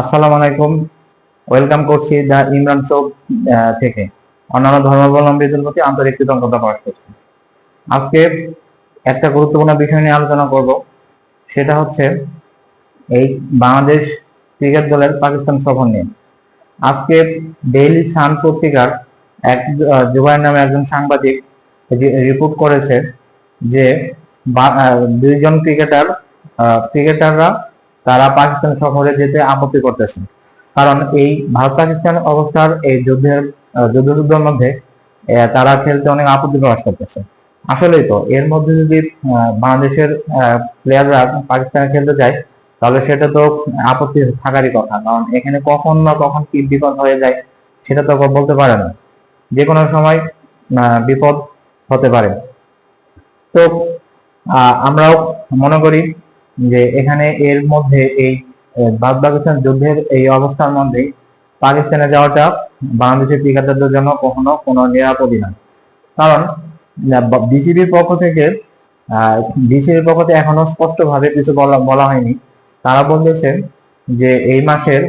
আসসালামু আলাইকুম। ওয়েলকাম করছি দ্য ইমরান শো থেকে। অন্যান্য ধর্মাবলম্বীদের প্রতি আন্তরিক কৃতজ্ঞতা প্রকাশ করছি। আজকে একটা গুরুত্বপূর্ণ বিষয় নিয়ে আলোচনা করব। সেটা হচ্ছে এই বাংলাদেশ ক্রিকেট দলের পাকিস্তান সফর নিয়ে। আজকে ডেইলি সান পত্রিকার এক জুবাইর নামে একজন সাংবাদিক রিপোর্ট করেছে যে দুইজন ক্রিকেটার ক্রিকেটাররা তারা পাকিস্তান সফরে যেতে আপত্তি করতেছে। কারণ এই ভারত পাকিস্তান অবস্থার এই যুদ্ধের আহ, যুদ্ধ যুদ্ধের মধ্যে তারা খেলতে অনেক আপত্তি প্রকাশ করতেছে। আসলেই তো এর মধ্যে যদি বাংলাদেশের প্লেয়াররা পাকিস্তানে খেলতে যায় তাহলে সেটা তো আপত্তি থাকারই কথা। কারণ এখানে কখন না কখন কি বিপদ হয়ে যায় সেটা তো বলতে পারে না। যে কোনো সময় বিপদ হতে পারে। তো আমরাও মনে করি যে এখানে এর মধ্যে এই পাকিস্তান যুদ্ধের এই অবস্থার মধ্যে পাকিস্তানে যাওয়াটা বাংলাদেশের ক্রিকেটারদের জন্য কখনো কোনো নিরাপদই না। কারণ বিসিবির পক্ষ থেকে বিসিবির পক্ষ থেকে এখনও স্পষ্ট ভাবে কিছু বলা বলা হয়নি। তারা বলতেছে যে এই মাসের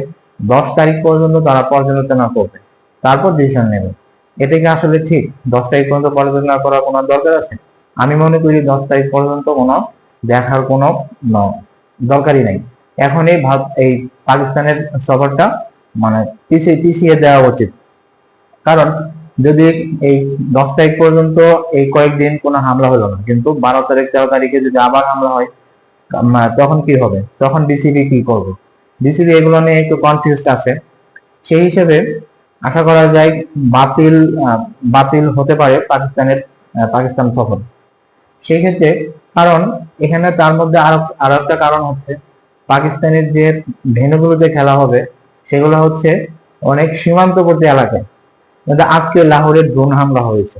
দশ তারিখ পর্যন্ত তারা পর্যালোচনা করবে। তারপর ডিসিশন নেবে। এটা কি আসলে ঠিক? দশ তারিখ পর্যন্ত পর্যালোচনা করার কোনো দরকার আছে? আমি মনে করি দশ তারিখ পর্যন্ত কোনো দেখার কোনো দরকারই নাই। এখন এই এই পাকিস্তানের সফরটা মানে পিছিয়ে পিছিয়ে দেওয়া উচিত। কারণ যদি এই দশ তারিখ পর্যন্ত এই কয়েকদিন কোনো হামলা হলো না, কিন্তু বারো তারিখ, তেরো তারিখে যদি আবার হামলা হয় তখন কি হবে? তখন বিসিবি কি করবে? বিসিবি এগুলো নিয়ে একটু কনফিউজড আছে। সেই হিসেবে আশা করা যায় বাতিল বাতিল হতে পারে পাকিস্তানের পাকিস্তান সফর। সেই ক্ষেত্রে কারণ এখানে তার মধ্যে আরও একটা কারণ হচ্ছে পাকিস্তানের যে ভেন্যুগুলোতে খেলা হবে সেগুলো হচ্ছে অনেক সীমান্তবর্তী এলাকায়। আজকে লাহোরের ড্রোন হামলা হয়েছে।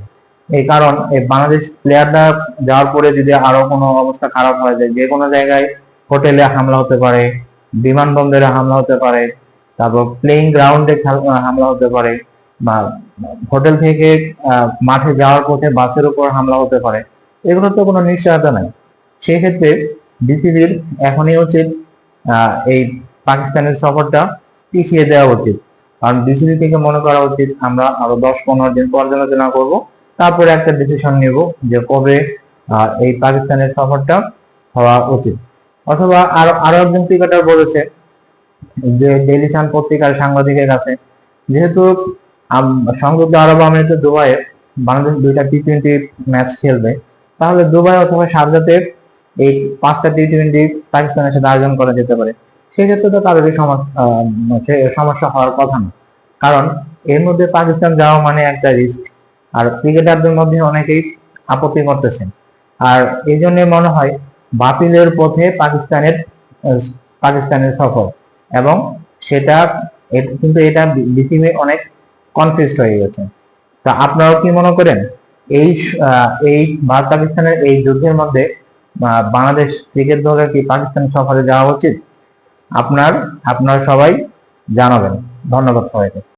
এই কারণ এই বাংলাদেশ প্লেয়াররা যাওয়ার পরে যদি আরও কোনো অবস্থা খারাপ হয়ে যায়, যে কোনো জায়গায় হোটেলে হামলা হতে পারে, বিমানবন্দরে হামলা হতে পারে, তারপর প্লেইং গ্রাউন্ডে হামলা হতে পারে বা হোটেল থেকে মাঠে যাওয়ার পথে বাসের উপর হামলা হতে পারে এগুলো তো কোনো নিশ্চয়তা নাই। সেই ক্ষেত্রে বিসিবির এখনই উচিত এই পাকিস্তানের সফরটা পিছিয়ে দেওয়া উচিত। কারণ বিসিবি থেকে মনে করা উচিত, আমরা আরও দশ পনেরো দিন পর্যালোচনা করব, তারপরে একটা ডিসিশন নেব যে কবে এই পাকিস্তানের সফরটা হওয়া উচিত। অথবা আরও আরও একজন ক্রিকেটার বলেছে, যে ডেইলি সান পত্রিকার সাংবাদিকের কাছে, যেহেতু সংযুক্ত আরব আমিরাতে দুবাইয়ে বাংলাদেশ দুইটা টি টোয়েন্টি ম্যাচ খেলবে তাহলে দুবাই অথবা শারজাতে এই পাঁচটা টি টোয়েন্টি পাকিস্তানের সাথে আয়োজন করা যেতে পারে। সেক্ষেত্রে তো কারোরই সমস্যা হওয়ার কথা না। কারণ এর মধ্যে পাকিস্তান যাওয়া মানে একটা রিস্ক আর ক্রিকেটারদের মধ্যে অনেকেই আপত্তি করতেছেন। আর এই জন্য মনে হয় বাতিলের পথে পাকিস্তানের পাকিস্তানের সফর এবং সেটা কিন্তু এটা বিসিবি অনেক কনফিউজড হয়ে গেছে। তা আপনারাও কি মনে করেন? এই এই ভারত পাকিস্তানের এই যুদ্ধের মধ্যে বাংলাদেশ ক্রিকেট দলের কি পাকিস্তান সফরে যাওয়া উচিত? আপনার আপনার সবাই জানাবেন। ধন্যবাদ সবাইকে।